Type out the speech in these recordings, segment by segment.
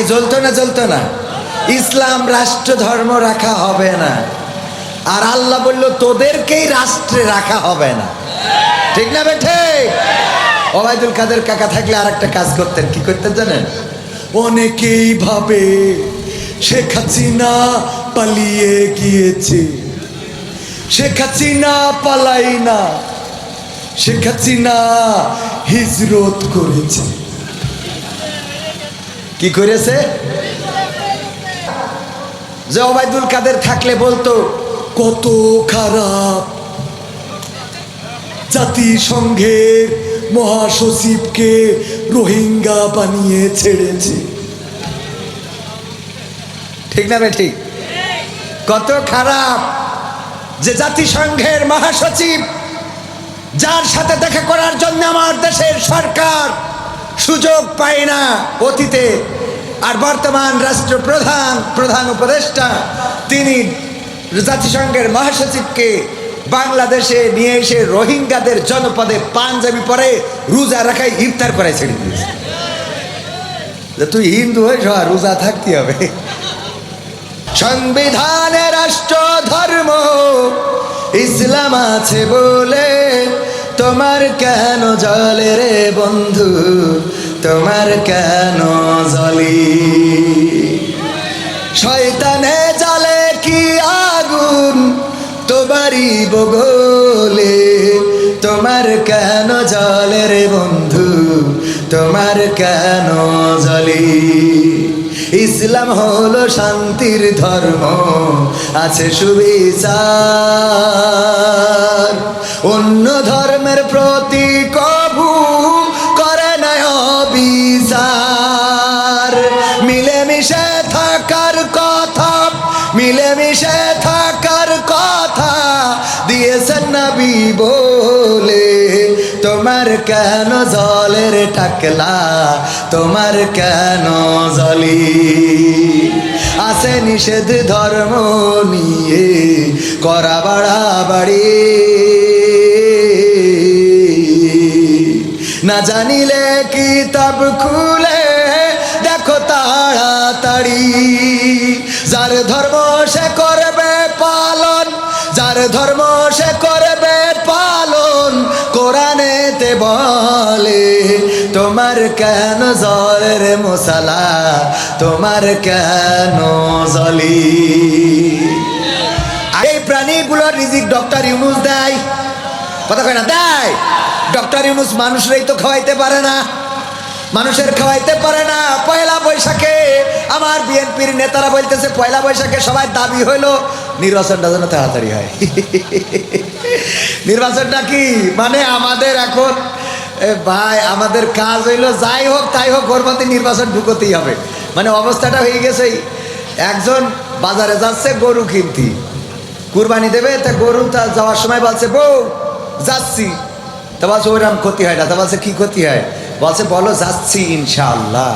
আগে জ্বলতো না জ্বলতো না। ইসলাম রাষ্ট্র, ধর্ম রাখা হবে না। আর আল্লাহ বলল, তোদেরকেই রাষ্ট্রে রাখা হবে না। ঠিক না বেঠে ওবায়দুল কাদের কাকা থাকলে আর একটা কাজ করতেন, কি করতেন জানেন? অনেকেই ভাবে শেখ হাসিনা পালিয়ে গিয়েছে। শেখ হাসিনা পালাই না। শেখ হাসিনা হিজরত করেছে। কি করেছে? যে ওবায়দুল কাদের থাকলে বলতো, কত খারাপ জাতিসংঘের মহাসচিবকে রোহিঙ্গা বানিয়ে ছেড়েছে। ঠিক না ঠিক? কত খারাপ যে জাতিসংঘের মহাসচিব, যার সাথে দেখা করার জন্য আমার দেশের সরকার সুযোগ পায় না অতীতে। আর বর্তমান রাষ্ট্রপ্রধান, প্রধান উপদেষ্টা, তিনি জাতিসংঘের মহাসচিবকে বাংলাদেশে নিয়ে এসে রোহিঙ্গাদের জনপদে পাঞ্জাবি পরে রোজা রাখায় ইফতার করায় ছেড়ে দিয়েছে তুই হিন্দু হয়ে রোজা থাকতে হবে। সংবিধানে রাষ্ট্র ধর্ম ইসলাম আছে বলে তোমার কেন জলে রে বন্ধু? তোমার কেন জলি? শয়তানে জলে কি আগুন? তোমারই বগলে। তোমার কেন জলে রে বন্ধু? তোমার কেন জলি? ইসলাম হলো শান্তির ধর্ম, আছে সুবিচার। অন্য ধর্মের প্রতি কবু করে না বিচার মিলেমিশে থাকার কথা, মিলেমিশে থাকার কথা দিয়েছেন নবী বলে তোমার কেন জলের টাকলা? তোমার কেন জলি? আছে নিষেধ ধর্ম নিয়ে করা বাড়াবাড়ি। না জানিলে কিতাব খুলে? দেখো তাড়াতাড়ি। যার ধর্ম সে করবে পালন, যার ধর্ম সে করবে পালন। কোরআনেতে বলে, তোমার কেন জলের মশালা? তোমার কেন জলি? এই প্রাণীগুলোর রিজিক ডক্টর ইউনুস দেয়। কথা কয় না? দেয়। ডক্টর ইউনুস মানুষরাই তো খাওয়াইতে পারে না। মানুষের খাওয়াইতে পারে না। পয়লা বৈশাখে আমার বিএনপির নেতারা বলতেছে, পয়লা বৈশাখে সবাই দাবি হইল নির্বাচনটা যেন তাড়াতাড়ি হয়। নির্বাচনটা কি? মানে আমাদের এখন ভাই, আমাদের কাজ হইল যাই হোক, তাই হোক, ওর মধ্যে নির্বাচন ঢুকতেই হবে। মানে অবস্থাটা হয়ে গেছে, একজন বাজারে যাচ্ছে, গরু কিনতি। কুরবানি দেবে, তা গরু তা যাওয়ার সময় বলছে, বউ, যাচ্ছি। তা বলছে, ওইরকম ক্ষতি হয় না। তা বলছে, কি ক্ষতি হয়? বলছে, বলো, যাচ্ছি ইনশাআল্লাহ।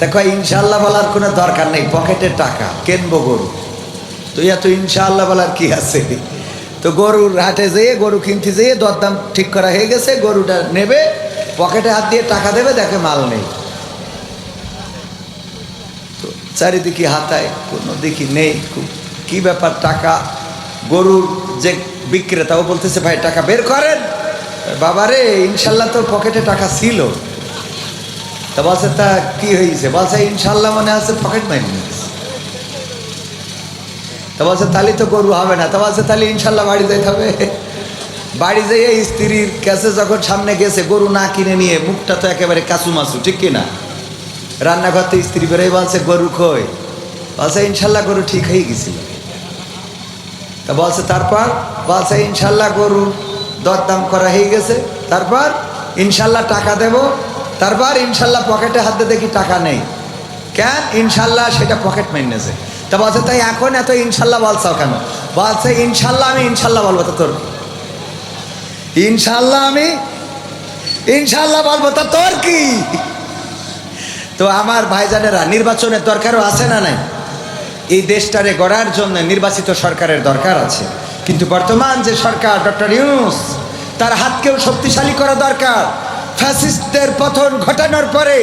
দেখো ইনশাআল্লাহ বলার কোনো দরকার নেই, পকেটের টাকা, কেনবো গরু। তো এত ইনশাআল্লাহ বলার কি আছে? তো গরুর হাটে যেয়ে, গরু কিনতে যেয়ে দরদাম ঠিক করা হয়ে গেছে, গরুটা নেবে, পকেটে হাত দিয়ে টাকা দেবে, দেখে মাল নেই। তো চারিদিকে হাতায় কোনো দিকে নেই কি ব্যাপার টাকা? গরুর যে বিক্রেতা ও বলতেছে, ভাই, টাকা বের করেন। বাবারে, ইনশাল্লাহ তোর পকেটে টাকা ছিল। তা বলছে, তা কি হয়েছে? বলছে, ইনশাল্লাহ মনে আছে পকেট মাইন তা বলছে তাহলে তো গরু হবে না। তা বলছে তাহলে ইনশাল্লাহ বাড়ি যেতে হবে। বাড়ি যেয়ে স্ত্রীর কাছে যখন সামনে গেছে, গরু না কিনে নিয়ে মুখটা তো একেবারে কাচু মাচু, ঠিক কিনা? রান্নাঘর থেকে স্ত্রী বেরোয়, বলছে, গরু খই বলছে, ইনশাল্লাহ গরু ঠিক হয়ে গেছিল। তা বলছে, তারপর? বলছে, ইনশাল্লাহ গরু দরদাম করা হয়ে গেছে। তারপর? ইনশাল্লাহ টাকা দেব। তারপর, ইনশাল্লাহ পকেটে হাতে দেখি টাকা নেই। কেন? ইনশাল্লাহ সেটা পকেট মেনেছে তা বলছে তাই এখন এত ইনশাল্লাহ বলছাও কেন? বলছে, ইনশাল্লাহ আমি, ইনশাল্লাহ বলব তো তোর। ইনশাল্লাহ আমি, ইনশাল্লাহ বলব তা তোর কি? তো আমার ভাইজানেরা, নির্বাচনের দরকারও আছে না নাই? এই দেশটারে গড়ার জন্য নির্বাচিত সরকারের দরকার আছে। কিন্তু বর্তমান যে সরকার, ডক্টর ইউনুস, তার হাতকেও শক্তিশালী করা দরকার। ফ্যাসিস্টদের পতন ঘটানোর পরে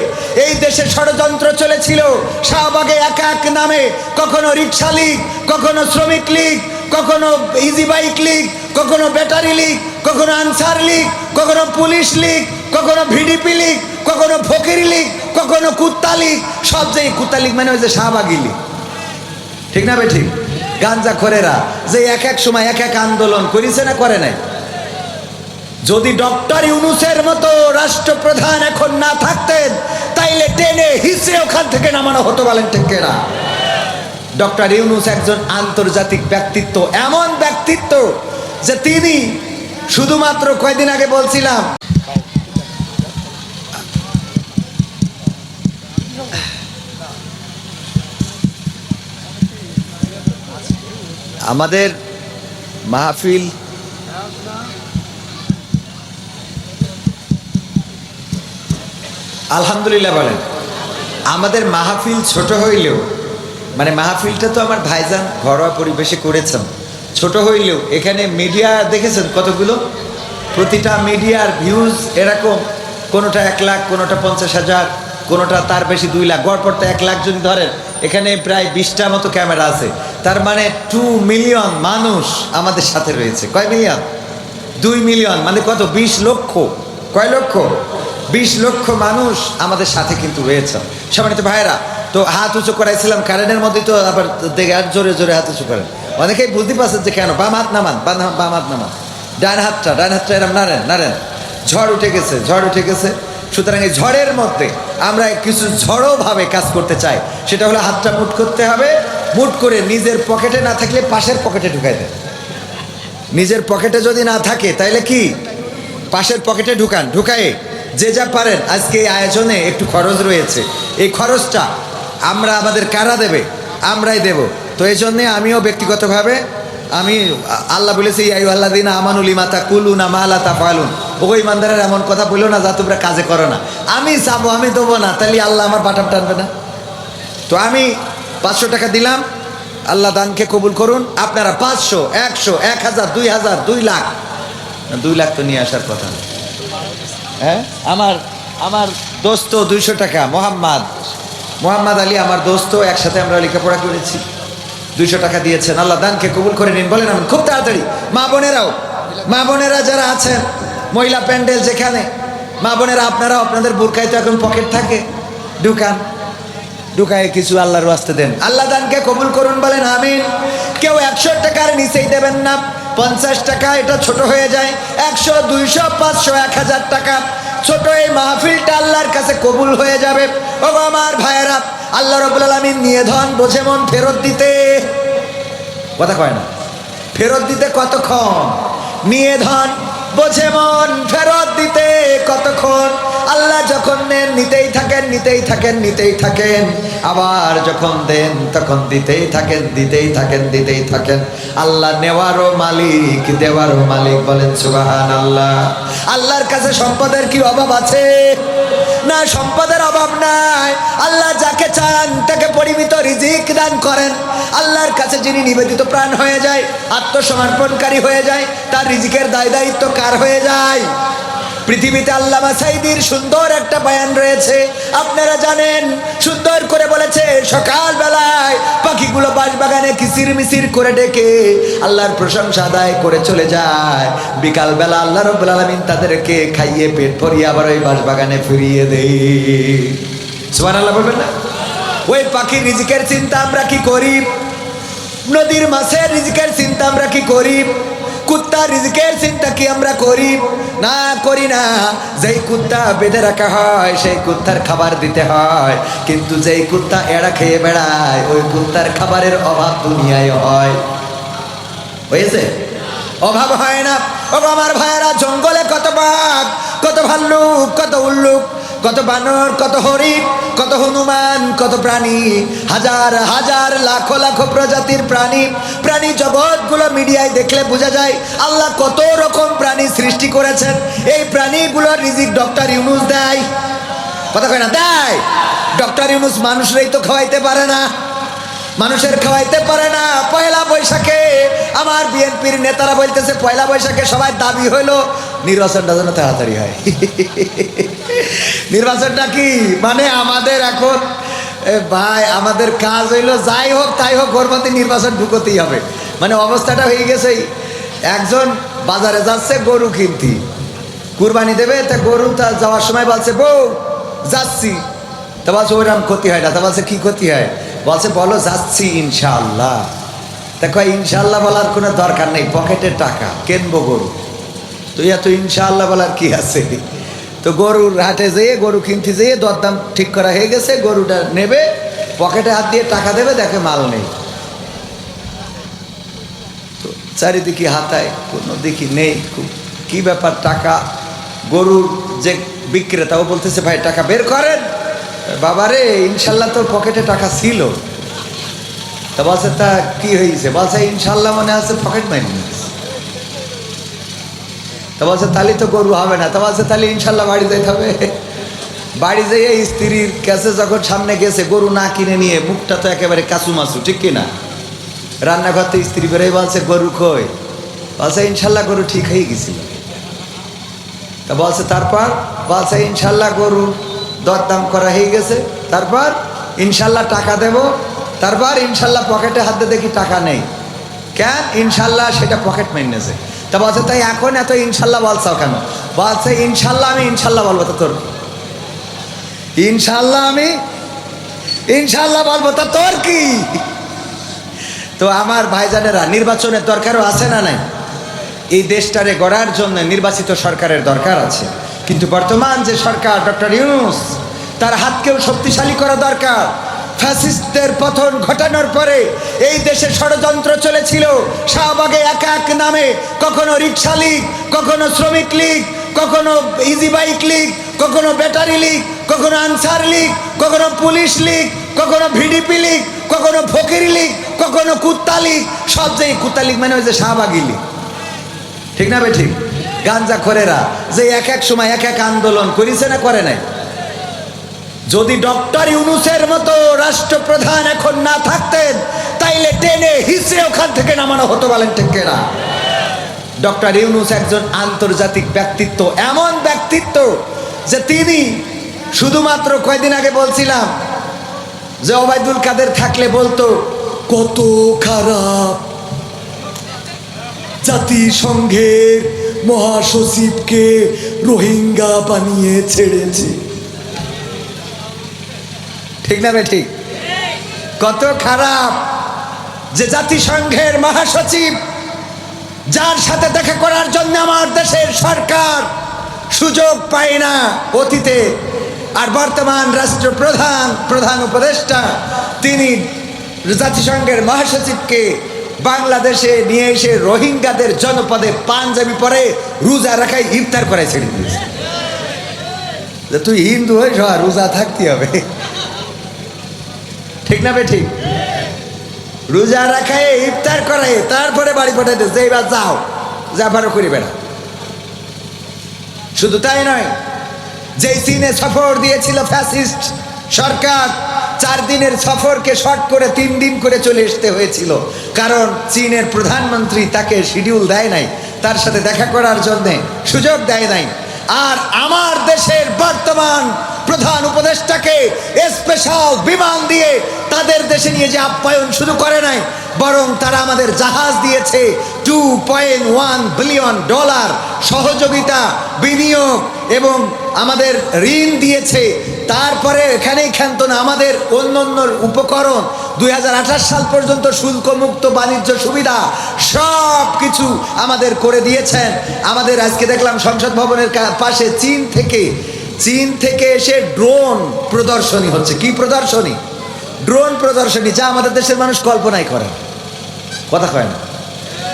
এই দেশে ষড়যন্ত্র চলেছিল। শাহবাগে এক এক নামে কখনো রিক্সা লীগ, কখনো শ্রমিক লীগ, কখনো ইজি বাইক লীগ, কখনো ব্যাটারি লীগ, কখনো আনসার লীগ, কখনো পুলিশ লীগ, কখনো ভিডিপি লীগ, কখনো ফকির লীগ, কখনো কুত্তা লীগ, সব যে কুত্তা লীগ মানে ওই যে শাহবাগি লীগ। ঠিক না বে ঠিক গাঞ্জা খোরেরা যে এক এক সময় এক এক আন্দোলন করেছে না করে নাই? যদি ডক্টর ইউনুসের মতো রাষ্ট্রপ্রধান এখন না থাকতেন, তাইলে টেনে হিসে ওখান থেকে নামানো হতো বলেন ঠিক না ডক্টর ইউনুস একজন আন্তর্জাতিক ব্যক্তিত্ব, এমন ব্যক্তিত্ব যে তিনি শুধুমাত্র কয়দিন আগে বলছিলাম, আমাদের মাহফিল আলহামদুলিল্লাহ বলেন। আমাদের মাহফিল ছোট হইলেও মানে মাহফিলটা তো আমার ভাইজান ঘরোয়া পরিবেশে করেছেন, ছোট হইলেও, এখানে মিডিয়া দেখেছেন কতগুলো? প্রতিটা মিডিয়ার ভিউজ এরকম, কোনোটা এক লাখ, কোনোটা পঞ্চাশ হাজার, কোনোটা তার বেশি দুই লাখ গড়পড়তে এক লাখ যদি ধরেন, এখানে প্রায় বিশটা মতো ক্যামেরা আছে। তার মানে টু মিলিয়ন মানুষ আমাদের সাথে রয়েছে। কয় মিলিয়ন দুই মিলিয়ন মানে কত? বিশ লক্ষ। কয় লক্ষ? বিশ লক্ষ মানুষ আমাদের সাথে কিন্তু রয়েছে। সম্মানিত ভাইরা তো হাত উঁচু করাইছিলাম কারেন্টের মধ্যে তো আবার দেখে আর জোরে জোরে হাত উঁচু করেন। অনেকেই বুঝতে পারছেন যে কেন, বাম হাত নামান, বাম হাত- নামান। ডান হাতটা ডান হাতটা এরম নাড়েন নাড়েন। ঝড় উঠে গেছে, ঝড় উঠে গেছে। সুতরাং এই ঝড়ের মধ্যে আমরা কিছু ঝড়োভাবে কাজ করতে চাই। সেটা হলো হাতটা মুট করতে হবে। মুট করে নিজের পকেটে না থাকলে পাশের পকেটে ঢুকাই দেয় নিজের পকেটে যদি না থাকে, তাইলে কি? পাশের পকেটে ঢুকান, ঢুকায়ে যে যা পারেন, আজকে এই আয়োজনে একটু খরচ রয়েছে। এই খরচটা আমরা আমাদের কারা দেবে? আমরাই দেব। তো এই জন্যে আমিও ব্যক্তিগতভাবে, আমি আল্লাহ বলেছি আই আল্লাহ দিন আমানুলি মাতা কুলু না মালা তা ফালুন ও ইমানদারের এমন কথা বলল না যা তোমরা কাজে করো না। আমি চাবো, আমি দেবো না, তাহলে আল্লাহ আমার বাটাম টানবে না। তো আমি পাঁচশো টাকা দিলাম। আল্লাহ দানকে কবুল করুন। আপনারা পাঁচশো, একশো, এক হাজার, দুই হাজার, দুই লাখ। দুই লাখ তো নিয়ে আসার কথা না। হ্যাঁ? আমার আমার দোস্ত দুইশো টাকা, মোহাম্মদ। মোহাম্মদ আলী আমার দোস্ত, একসাথে আমরা লেখাপড়া করেছি। দুইশো টাকা দিয়েছেন। আল্লাহ দানকে কবুল করে নিন। বলেন আমি খুব তাড়াতাড়ি। মা বোনেরাও, মা বোনেরা যারা আছেন, মহিলা প্যান্ডেল যেখানে, মা বোনেরা আপনারা আপনাদের বুরকায় তো এখন পকেট থাকে। ঢুকান। ঢুকায় কিছু আল্লাহর ওয়াস্তে দেন। আল্লাহ দানকে কবুল করুন, বলেন আমিন। কেউ একশো টাকার নিচেই দেবেন না। পঞ্চাশ টাকা, এটা ছোট হয়ে যায়। একশো, দুইশো, পাঁচশো, এক হাজার টাকা। ছোট এই মাহফিলটা আল্লাহর কাছে কবুল হয়ে যাবে। ও আমার ভাইয়েরা, আল্লাহ রবুল আলমিন নিয়ে ধন, বোঝে মন ফেরত দিতে। কথা কয় না। ফেরত দিতে কতক্ষণ? নিয়ে ধন, বোঝে মন ফেরত দিতে কতক্ষণ? আল্লাহ যখন নেন নিতেই থাকেন নিতেই থাকেন নিতেই থাকেন। আবার যখন দেন, তখন দিতেই থাকেন দিতেই থাকেন দিতেই থাকেন। আল্লাহ নেওয়ারও মালিক, দেওয়ারও মালিক বলেন সুবাহান আল্লাহ আল্লাহর কাছে সম্পদের কি অভাব আছে? না, সম্পদের অভাব নাই। আল্লাহ যাকে চান, তাকে পরিমিত রিজিক দান করেন। আল্লাহর কাছে যিনি নিবেদিত প্রাণ হয়ে যায়, আত্মসমর্পণকারী হয়ে যায়, তার রিজিকের দায় দায়িত্ব কার হয়ে যায়? পৃথিবীতে আল্লামা সাইদির সুন্দর একটা বয়ান রয়েছে। আপনারা জানেন, সুন্দর করে বলেছে সকাল বেলায় পাখিগুলো বাঁশবাগানে কিসির মিসির করে ডেকে আল্লাহর প্রশংসা আদায় করে চলে যায়। বিকাল বেলা আল্লাহ রব্বুল আলমিন তাদেরকে খাইয়ে, পেট ভরিয়ে আবার ওই বাঁশবাগানে ফিরিয়ে দেয়। সুমান আল্লাহ বলবেন না? ওই পাখির রিজিকের চিন্তা আমরা কি করি? নদীর মাছের রিজিকের চিন্তা আমরা কি করি? কুত্তার রিজিকের চিন্তা কি আমরা করি? না করি না। যেই কুত্তা বেঁধে রাখা হয়, সেই কুত্তার খাবার দিতে হয়। কিন্তু যেই কুত্তা এড়া খেয়ে বেড়ায়, ওই কুত্তার খাবারের অভাব দুনিয়ায় হয়। হয়েছে? অভাব হয় না। ও আমার ভাইয়েরা, জঙ্গলে কত বাঘ, কত ভাল্লুক, কত উল্লুক। কত বানর, কত হরিণ, কত হনুমান, কত প্রাণী, হাজার হাজার, লাখো লাখো প্রজাতির প্রাণী প্রাণী জগৎগুলো মিডিয়ায় দেখলে বোঝা যায় আল্লাহ কত রকম প্রাণী সৃষ্টি করেছেন। এই প্রাণীগুলোর রিজিক ডক্টর ইউনুস দেয়। কথা কয় না? দেয়। ডক্টর ইউনুস মানুষরাই তো খাওয়াইতে পারে না। মানুষের খাওয়াইতে পারে না। পয়লা বৈশাখে আমার বিএনপির নেতারা বলতেছে, পয়লা বৈশাখে সবাই দাবি হইল নির্বাচনটা যেন তাড়াতাড়ি হয়। নির্বাচনটা কি? মানে আমাদের এখন ভাই আমাদের কাজ হইল যাই হোক তাই হোক ওর মধ্যে নির্বাচন ঢুকতেই হবে। মানে অবস্থাটা হয়ে গেছে এই, একজন বাজারে যাচ্ছে গরু কিনতি। কুরবানি দেবে তা গরু তা যাওয়ার সময় বলছে বউ যাচ্ছি। তা বলছে ওইরকম ক্ষতি হয় না। তা বলছে কি ক্ষতি হয়? বলছে বলো যাচ্ছি ইনশাআল্লাহ। দেখো ইনশাআল্লাহ বলার কোনো দরকার নেই পকেটের টাকা কেনবো গরু। তো এত ইনশাআল্লাহ বলার কি আছে? তো গরুর হাটে যেয়ে, গরু কিনতে যেয়ে দরদাম ঠিক করা হয়ে গেছে, গরুটা নেবে, পকেটে হাত দিয়ে টাকা দেবে, দেখে মাল নেই। তো চারিদিকে হাতায়, কোনো দিকে নেই, খুব কি ব্যাপার টাকা? গরুর যে বিক্রেতা, ও বলতেছে, ভাই, টাকা বের করেন। বাবারে ইনশাল্লাহ তোর পকেটে টাকা ছিল। তা বলছে, তা কি হয়েছে? বলছে ইনশাল্লাহ মনে আছে পকেট মাইন তা বলছে তাহলে তো গরু হবে না। তা বলছে তাহলে ইনশাল্লাহ বাড়ি যেতে হবে। বাড়ি যেয়ে স্ত্রীর কাছে যখন সামনে গেছে, গরু না কিনে নিয়ে, মুখটা তো একেবারে কাচু মাছু ঠিক কিনা রান্নাঘর থেকে স্ত্রী বেরোয়, বলছে, গরু কই? বলছে, ইনশাল্লাহ গরু ঠিক হয়ে গেছিল। তা বলছে, তারপর? বলছে, ইনশাল্লাহ গরু দরদাম করা হয়ে গেছে। তারপর? ইনশাল্লাহ টাকা দেব। তারপর, ইনশাল্লাহ পকেটে হাতে দেখি টাকা নেই। কেন? ইনশাল্লাহ সেটা পকেট মেনেছে তা বলছে তাই এখন এত ইনশাল্লাহ বলছাও কেন? বলছে, ইনশাল্লাহ আমি ইনশাল্লাহ বলব তো তোর। ইনশাল্লাহ আমি ইনশাল্লাহ বলব তা তোর কি? তো আমার ভাইজানেরা, নির্বাচনের দরকারও আছে না নাই? এই দেশটারে গড়ার জন্য নির্বাচিত সরকারের দরকার আছে। কিন্তু বর্তমান যে সরকার, ডক্টর ইউনুস, তার হাতকেও শক্তিশালী করা দরকার। ফ্যাসিস্টদের পতন ঘটানোর পরে এই দেশে ষড়যন্ত্র চলেছিল। শাহবাগে এক এক নামে, কখনো রিক্সা লীগ, কখনো শ্রমিক লীগ, কখনো ইজি বাইক লীগ, কখনো ব্যাটারি লীগ, কখনো আনসার লীগ, কখনো পুলিশ লীগ, কখনো ভিডিপি লীগ, কখনো ফকির লীগ, কখনো কুত্তা লীগ, সব যে কুত্তা লীগ মানে যে শাহবাগি লীগ। ঠিক না ভাই ঠিক? গাঞ্জা খোরেরা, যে এক এক সময় এক এক আন্দোলন করেছে না করে নাই? যদি ডক্টর ইউনুসের মতো রাষ্ট্রপ্রধান এখন না থাকতেন, তাইলে টেনে হিসে ওখান থেকে নামানো হতো বলেন না ডক্টর ইউনুস একজন আন্তর্জাতিক ব্যক্তিত্ব, এমন ব্যক্তিত্ব যে তিনি শুধুমাত্র কয়দিন আগে বলছিলাম যে ওবায়দুল কাদের থাকলে বলতো, কত খারাপ জাতিসংঘের মহাসচিবকে রোহিঙ্গা বানিয়ে ছেড়েছে। ঠিক না বে ঠিক? কত খারাপ যে জাতিসংঘের মহাসচিব, যার সাথে দেখা করার জন্য আমার দেশের সরকার সুযোগ পায় না অতীতে, আর বর্তমান রাষ্ট্রপ্রধান, প্রধান উপদেষ্টা, তিনি জাতিসংঘের মহাসচিবকে বাংলাদেশে নিয়ে এসে রোহিঙ্গাদের জনপদে পাঞ্জাবি পরে রোজা রাখায় ইফতার করে ছেড়ে দিয়েছে তুই হিন্দু হয়ে রোজা থাকতে হবে। না বে ঠিক? রোজা রাখায় ইফতার করায় তারপরে বাড়ি পাঠাইতে যে এবার যাও। যাবারও করি বেড়া শুধু তাই নয়, যেই চীনে সফর দিয়েছিল ফ্যাসিস্ট সরকার, চার দিনের সফরকে শর্ট করে তিন দিন করে চলে আসতে হয়েছিল। কারণ চীনের প্রধানমন্ত্রী তাকে শিডিউল দেয় নাই, তার সাথে দেখা করার জন্যে সুযোগ দেয় নাই। আর আমার দেশের বর্তমান প্রধান উপদেষ্টাকে স্পেশাল বিমান দিয়ে তাদের দেশে নিয়ে যে আপ্যায়ন শুরু করে নাই, বরং তারা আমাদের জাহাজ দিয়েছে two point one billion dollar সহযোগিতা, বিনিয়োগ এবং আমাদের ঋণ দিয়েছে। তারপরে এখানেই ক্ষান্ত না, আমাদের অন্য অন্য উপকরণ, দুই হাজার আঠাশ সাল পর্যন্ত শুল্কমুক্ত বাণিজ্য সুবিধা সব কিছু আমাদের করে দিয়েছেন। আমাদের আজকে দেখলাম সংসদ ভবনের পাশে চীন থেকে চীন থেকে এসে ড্রোন প্রদর্শনী হচ্ছে। কি প্রদর্শনী? ড্রোন প্রদর্শনী যা আমাদের দেশের মানুষ কল্পনাই করে কথা কয় না।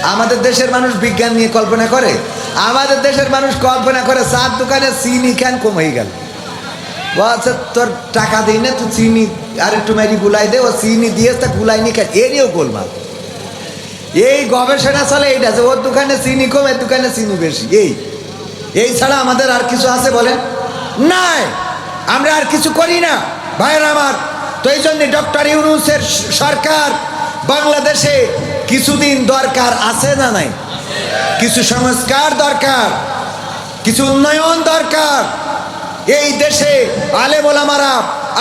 আমাদের দেশের মানুষ বিজ্ঞান নিয়ে কল্পনা করে। আমাদের দেশের মানুষ কল্পনা করে, চার দোকানে চিনি কেন কম গেল? বলছে, তোর টাকা দিই না, তুই চিনি আর একটু মেরি গুলাই দে, ও চিনি দিয়ে তা গুলাই নি খাই এরিও গোলমাল। এই গবেষণা চলে এইটা যে, ওর দোকানে চিনি কম এর দোকানে চিনি বেশি। এই এই ছাড়া আমাদের আর কিছু আছে বলেন? নাই। আমরা আর কিছু করি না। ভাইয়ের আমার, তো এই জন্য ডক্টর ইউনুসের সরকার বাংলাদেশে কিছুদিন দরকার আছে না নাই? কিছু সংস্কার দরকার, কিছু উন্নয়ন দরকার। এই দেশে আলে মোলামারা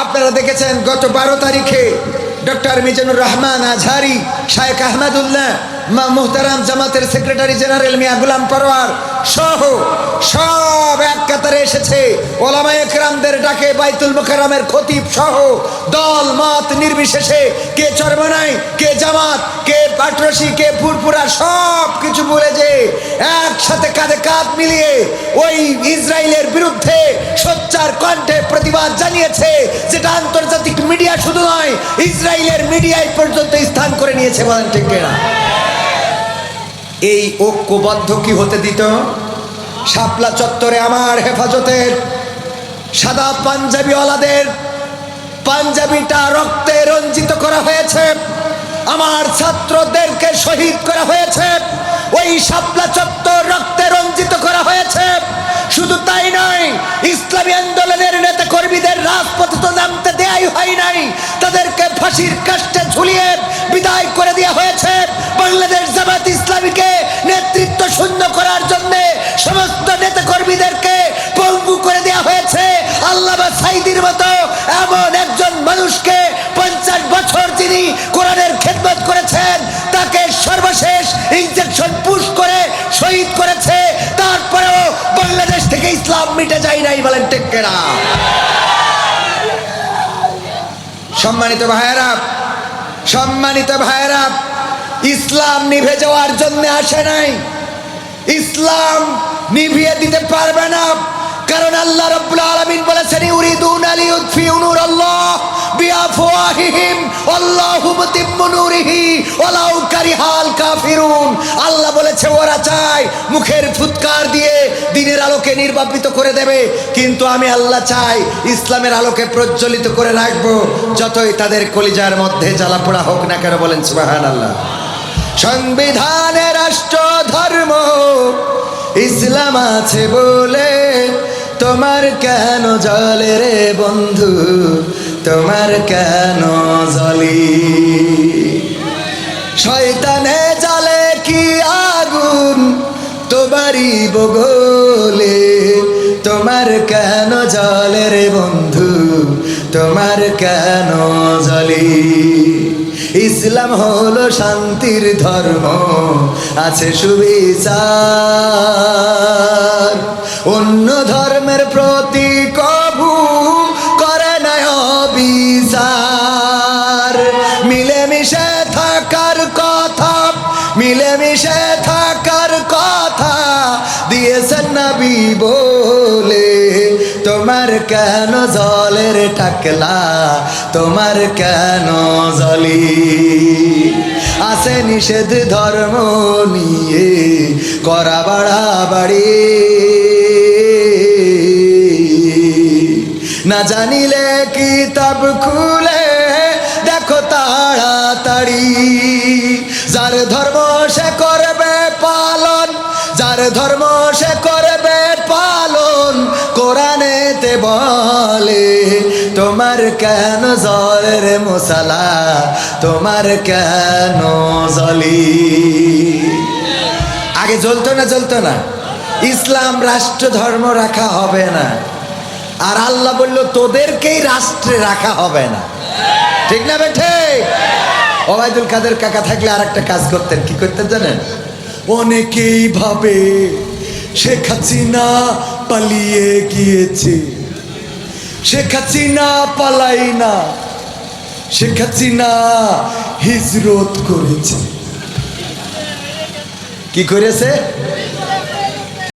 আপনারা দেখেছেন গত বারো তারিখে ডক্টর মিজানুর রহমান আজহারি, শায়েখ আহমেদুল্লাহ, মা মুহতারাম জামাতের সেক্রেটারি জেনারেল মিয়া গুলাম পরোয়ার সহ সব এক কাতারে এসেছে। ওলামা একরামদের ডাকে বাইতুল মুকাররমের খতিব সহ দল, মত নির্বিশেষে কে চরমনাই, কে জামাত, কে পাটরসি, কে ফুরফুরা সব কিছু বলে যে একসাথে কাঁধে কাঁধ মিলিয়ে ওই ইসরায়েলের বিরুদ্ধে সোচ্চার কণ্ঠে প্রতিবাদ জানিয়েছে, যেটা আন্তর্জাতিক মিডিয়া শুধু নয়, ইসরায়েলের মিডিয়ায় পর্যন্ত স্থান করে নিয়েছে, বলেন ঠিক কিনা? এই ঐক্যবদ্ধ কি হতে দিত? শাপলা চত্বরে আমার হেফাজতের, সাদা পাঞ্জাবিওয়ালাদের পাঞ্জাবিটা রক্তে রঞ্জিত করা হয়েছে। আমার ছাত্রদেরকে শহীদ করা হয়েছে। ওই শাপলা চত্বর রক্তে রঞ্জিত করা হয়েছে। শুধু তাই নয়, ইসলামী আন্দোলনের নেতা কর্মীদের রাজপথে তো নামতে দেয়াই হয় নাই। তাদেরকে ফাঁসির কাষ্টে ঝুলিয়ে বিদায় করে দেওয়া হয়েছে। বাংলাদেশ জামাত ইসলামীকে নেতৃত্ব শূন্য করার জন্য সমস্ত নেতা কর্মীদেরকে পঙ্গু করে দেওয়া হয়েছে। আল্লাহ সাইদির মতো এমন একজন মানুষকে পঞ্চাশ বছর যিনি কোরআনের খেদমত করেছেন, তাকে সর্বশেষ ইঞ্জেকশন পুশ করে শহীদ থেকে ইসলাম মিটে যায় নাই বলেন টেক্কেরা। সম্মানিত ভাইয়েরা সম্মানিত ভাইয়েরা, ইসলাম নিভে যাওয়ার জন্য আসে নাই। ইসলাম নিভিয়ে দিতে পারবে না। কারণ আল্লাহ রাব্বুল আলামিন বলেছেন, ইউরিদুন আলি ইউতফিউ নূরাল্লাহ বিআফওয়াহিহিম আল্লাহু মুতিম্মু নূরিহি, ওয়ালাউ কারিহাল কাফিরুন। আল্লাহ বলেছে, ওরা চায় মুখের ফুৎকার দিয়ে দিনের আলোকে নির্বাপিত করে দেবে, কিন্তু আমি আল্লাহ চাই ইসলামের আলোকে প্রজ্বলিত করে রাখব, যতই তাদের কলিজার মধ্যে জ্বালা পোড়া হোক না কেন। বলেন, সুবহানাল্লাহ। সংবিধানে রাষ্ট্র ধর্ম ইসলাম আছে বলে তোমার কেন জলে রে বন্ধু? তোমার কেন জলি? শয়তানে জলে কি আগুন? তোমারই বগলে। তোমার কেন জলে রে বন্ধু? তোমার কেন জলি? ইসলাম হলো শান্তির ধর্ম, আছে সুবিচার। অন্য ধর্মের প্রতি কবু করে না বিচার মিলেমিশে থাকার কথা, মিলেমিশে থাকার কথা দিয়েছেন নবী বলে। তোমার কেন জলের টাকলা? তোমার কেন জলি? আছে নিষেধ ধর্ম নিয়ে করা বাড়াবাড়ি। না জানিলে কিতাব খুলে, দেখো তাড়াতাড়ি। যার ধর্ম সে করবে পালন, যার ধর্ম সে করবে পালন, কোরআনেতে বলে, তোমার কেন জলের মশালা? তোমার কেন জলি? আগে জ্বলতো না জ্বলতো না। ইসলাম রাষ্ট্র ধর্ম রাখা হবে না। আর আল্লাহ বলল, তোদেরকেই রাষ্ট্রে রাখা হবে না। ঠিক না বেঠে ওবায়দুল কাদের কাকা থাকলে আর একটা কাজ করতেন, কি করতেন জানেন? অনেকেই ভাবে শেখ হাসিনা পালিয়ে গিয়েছে। শেখ হাসিনা পালাই না। শেখ হাসিনা হিজরত করেছে। কি করেছে?